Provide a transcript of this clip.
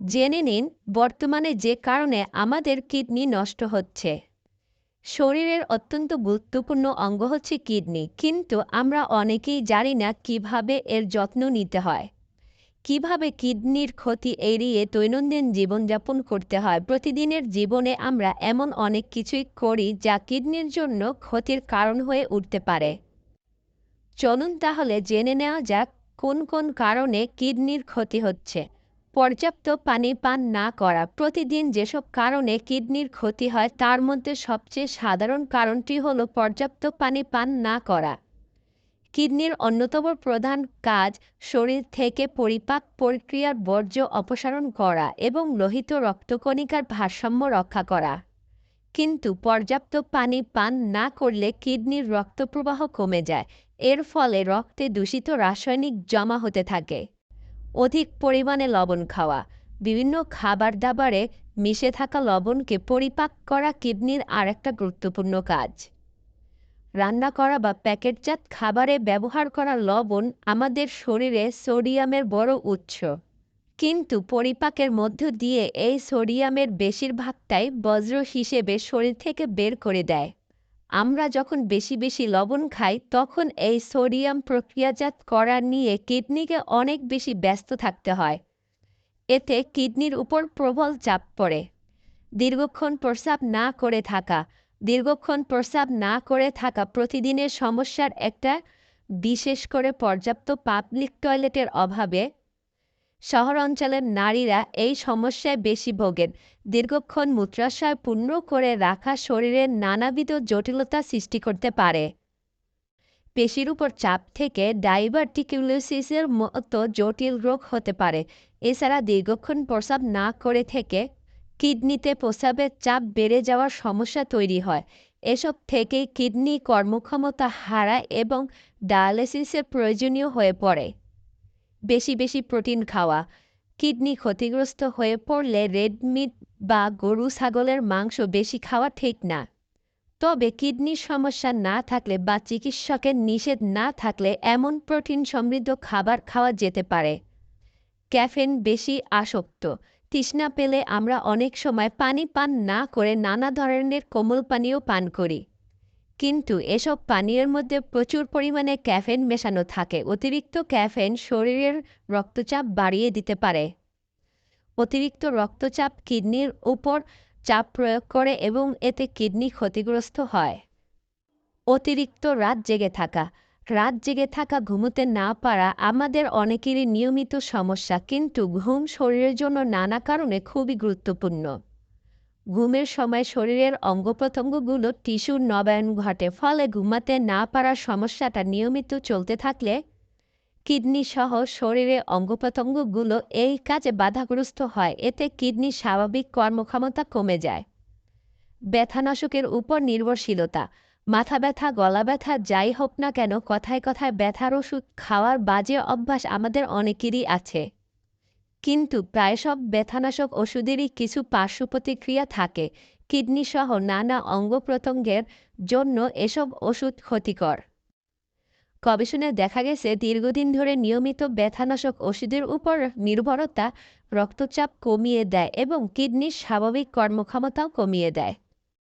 জেনে নিন, বর্তমানে যে কারণে আমাদের কিডনি নষ্ট হচ্ছে। শরীরের অত্যন্ত গুরুত্বপূর্ণ অঙ্গ হচ্ছে কিডনি, কিন্তু আমরা অনেকেই জানি না কীভাবে এর যত্ন নিতে হয়। কীভাবে কিডনির ক্ষতি এড়িয়ে দৈনন্দিন জীবনযাপন করতে হয়? প্রতিদিনের জীবনে আমরা এমন অনেক কিছুই করি যা কিডনির জন্য ক্ষতির কারণ হয়ে উঠতে পারে। চলুন তাহলে জেনে নেওয়া যাক কোন কোন কারণে কিডনির ক্ষতি হচ্ছে। পর্যাপ্ত পানি পান না করা। প্রতিদিন যেসব কারণে কিডনির ক্ষতি হয়, তার মধ্যে সবচেয়ে সাধারণ কারণটি হল পর্যাপ্ত পানি পান না করা। কিডনির অন্যতম প্রধান কাজ শরীর থেকে পরিপাক প্রক্রিয়ার বর্জ্য অপসারণ করা এবং লোহিত রক্তকণিকার ভারসাম্য রক্ষা করা। কিন্তু পর্যাপ্ত পানি পান না করলে কিডনির রক্তপ্রবাহ কমে যায়। এর ফলে রক্তে দূষিত রাসায়নিক জমা হতে থাকে। অধিক পরিমাণে লবণ খাওয়া। বিভিন্ন খাবার দাবারে মিশে থাকা লবণকে পরিপাক করা কিডনির আরেকটা গুরুত্বপূর্ণ কাজ। রান্না করা বা প্যাকেটজাত খাবারে ব্যবহার করা লবণ আমাদের শরীরে সোডিয়ামের বড় উৎস। কিন্তু পরিপাকের মধ্য দিয়ে এই সোডিয়ামের বেশিরভাগটাই বজ্র হিসেবে শরীর থেকে বের করে দেয়। আমরা যখন বেশি বেশি লবণ খাই, তখন এই সোডিয়াম প্রক্রিয়াজাত করা নিয়ে কিডনিকে অনেক বেশি ব্যস্ত থাকতে হয়। এতে কিডনির উপর প্রবল চাপ পড়ে। দীর্ঘক্ষণ প্রস্রাব না করে থাকা, দীর্ঘক্ষণ প্রস্রাব না করে থাকা প্রতিদিনের সমস্যার একটা, বিশেষ করে পর্যাপ্ত পাবলিক টয়লেটের অভাবে শহর অঞ্চলের নারীরা এই সমস্যায় বেশি ভোগেন। দীর্ঘক্ষণ মূত্রাশয় পূর্ণ করে রাখা শরীরের নানাবিধ জটিলতা সৃষ্টি করতে পারে। পেশির উপর চাপ থেকে ডাইভার্টিকুলোসিসের মতো জটিল রোগ হতে পারে। এছাড়া দীর্ঘক্ষণ প্রস্রাব না করে থেকে কিডনিতে প্রস্রাবের চাপ বেড়ে যাওয়ার সমস্যা তৈরি হয়। এসব থেকেই কিডনি কর্মক্ষমতা হারায় এবং ডায়ালিসিসের প্রয়োজনীয় হয়ে পড়ে। বেশি বেশি প্রোটিন খাওয়া। কিডনি ক্ষতিগ্রস্ত হয়ে পড়লে রেড মিট বা গরু ছাগলের মাংস বেশি খাওয়া ঠিক না। তবে কিডনির সমস্যা না থাকলে বা চিকিৎসকের নিষেধ না থাকলে এমন প্রোটিন সমৃদ্ধ খাবার খাওয়া যেতে পারে। ক্যাফেন বেশি আসক্ত। তৃষ্ণা পেলে আমরা অনেক সময় পানি পান না করে নানা ধরনের কোমল পানীয় পান করি। কিন্তু এসব পানীয়ের মধ্যে প্রচুর পরিমাণে ক্যাফেন মেশানো থাকে। অতিরিক্ত ক্যাফেন শরীরের রক্তচাপ বাড়িয়ে দিতে পারে। অতিরিক্ত রক্তচাপ কিডনির উপর চাপ প্রয়োগ করে এবং এতে কিডনি ক্ষতিগ্রস্ত হয়। অতিরিক্ত রাত জেগে থাকা। রাত জেগে থাকা ঘুমোতে না পারা আমাদের অনেকেরই নিয়মিত সমস্যা, কিন্তু ঘুম শরীরের জন্য নানা কারণে খুবই গুরুত্বপূর্ণ। ঘুমের সময় শরীরের অঙ্গ প্রত্যঙ্গগুলো টিস্যুর নবায়ন ঘটে, ফলে ঘুমাতে না পারার সমস্যাটা নিয়মিত চলতে থাকলে কিডনি সহ শরীরের অঙ্গ প্রত্যঙ্গগুলো এই কাজে বাধাগ্রস্ত হয়। এতে কিডনির স্বাভাবিক কর্মক্ষমতা কমে যায়। ব্যথানাশকের উপর নির্ভরশীলতা। মাথা ব্যথা, গলা ব্যথা, যাই হোক না কেন, কথায় কথায় ব্যথার ওষুধ খাওয়ার বাজে অভ্যাস আমাদের অনেকেরই আছে। কিন্তু প্রায় সব ব্যথানাশক ওষুধেরই কিছু পার্শ্ব প্রতিক্রিয়া থাকে। কিডনি সহ নানা অঙ্গ প্রত্যঙ্গের জন্য এসব ওষুধ ক্ষতিকর। গবেষণায় দেখা গেছে, দীর্ঘদিন ধরে নিয়মিত ব্যথানাশক ওষুধের উপর নির্ভরতা রক্তচাপ কমিয়ে দেয় এবং কিডনির স্বাভাবিক কর্মক্ষমতাও কমিয়ে দেয়।